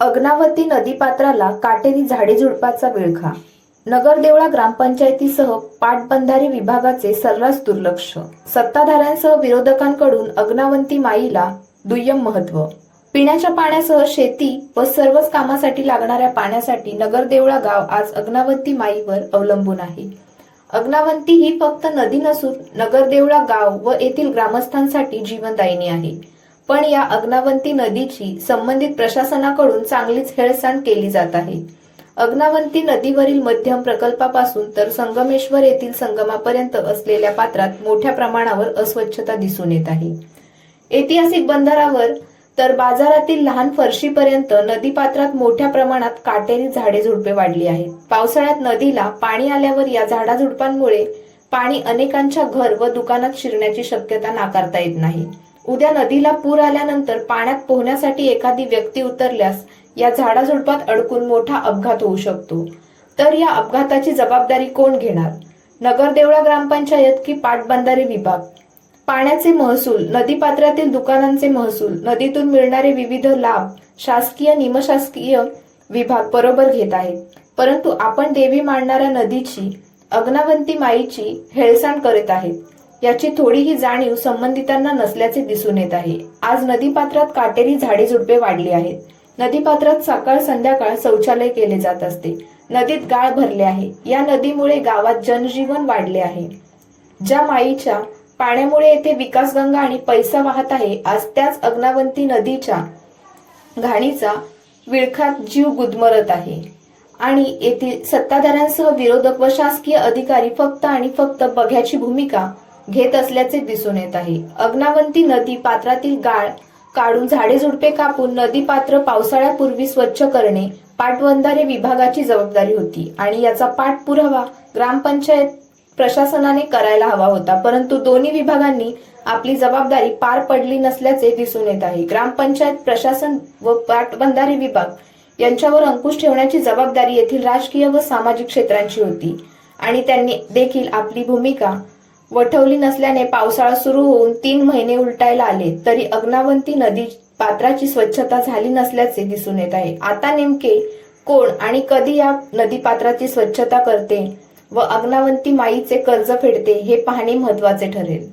अग्नावती नदीपात्राला काटेरी झाडे झुडपाचा विळखा. नगरदेवळा ग्रामपंचायतीसह पाटबंधारे विभागाचे सर्रास दुर्लक्ष. सत्ताधाऱ्यांसह विरोधकांकडून अग्नावंती माईला दुय्यम महत्त्व. पिण्याच्या पाण्यासह शेती व सर्वच कामासाठी लागणाऱ्या पाण्यासाठी नगरदेवळा गाव आज अग्नावंती माईवर अवलंबून आहे. अग्नावंती ही फक्त नदी नसून नगरदेवळा गाव व येथील ग्रामस्थांसाठी जीवनदायिनी आहे. पण या अग्नावंती नदीची संबंधित प्रशासनाकडून चांगलीच हेळसांड केली जात आहे. अग्नावंती नदीवरील मध्यम प्रकल्पापासून तर संगमेश्वर येथील संगमापर्यंत असलेल्या पात्रात मोठ्या प्रमाणावर अस्वच्छता दिसून येत आहे. ऐतिहासिक बंधारावर तर बाजारातील लहान फरशीपर्यंत नदीपात्रात मोठ्या प्रमाणात काटेरी झाडे झुडपे वाढली आहेत. पावसाळ्यात नदीला पाणी आल्यावर या झाडाझुडपांमुळे पाणी अनेकांच्या घर व दुकानात शिरण्याची शक्यता नाकारता येत नाही. उद्या नदीला पूर आल्यानंतर पाण्यात पोहण्यासाठी एखादी व्यक्ती उतरल्यास या झाडाझुडपात अडकून मोठा अपघात होऊ शकतो. तर या अपघाताची जबाबदारी कोण घेणार? नगरदेवळा ग्रामपंचायत की पाटबंधारे विभाग? पाण्याचे महसूल नदीपात्रातील दुकानांचे महसूल नदीतून मिळणारे विविध लाभ शासकीय निमशासकीय विभाग बरोबर घेत आहेत परंतु आपण देवी मांडणाऱ्या नदीची अग्नावंती माईची हेळसांड करीत आहेत याची थोडीही जाणीव संबंधितांना नसल्याचे दिसून येत आहे. आज नदीपात्रात काटेरी झाडे झुडपे वाढली आहेत. नदीपात्रात सकाळ संध्याकाळ शौचालय केले जात असते. नदीत गाळ भरले आहे. या नदीमुळे गावात जनजीवन वाढले आहे. ज्या माईच्या पाण्यामुळे येथे विकासगंगा आणि पैसा वाहत आहे आज त्याच अग्नावंती नदीच्या घाणीचा विळखात जीव गुदमरत आहे. आणि येथील सत्ताधाऱ्यांसह विरोधक व शासकीय अधिकारी फक्त आणि फक्त बघ्याची भूमिका घेत असल्याचे दिसून येत आहे. अग्नावंती नदी पात्रातील गाळ काढून झाडे झुडपे कापून नदी पात्र पावसाळ्यापूर्वी स्वच्छ करणे पाटबंधारे विभागाची जबाबदारी होती आणि याचा पाठपुरावा ग्रामपंचायत प्रशासनाने करायला हवा होता. परंतु दोन्ही विभागांनी आपली जबाबदारी पार पडली नसल्याचे दिसून येत आहे. ग्रामपंचायत प्रशासन व पाटबंधारे विभाग यांच्यावर अंकुश ठेवण्याची जबाबदारी येथील राजकीय व सामाजिक क्षेत्रांची होती आणि त्यांनी देखील आपली भूमिका वठवली नसल्याने पावसाळा सुरू होऊन तीन महिने उलटायला आले. तरी अग्नावंती नदी पात्राची स्वच्छता झाली नसल्याचे दिसून येत आहे. आता नेमके कोण आणि कधी या नदी पात्राची स्वच्छता करते व अग्नावंती माईचे कर्ज फेडते हे पाहणे महत्त्वाचे ठरेल.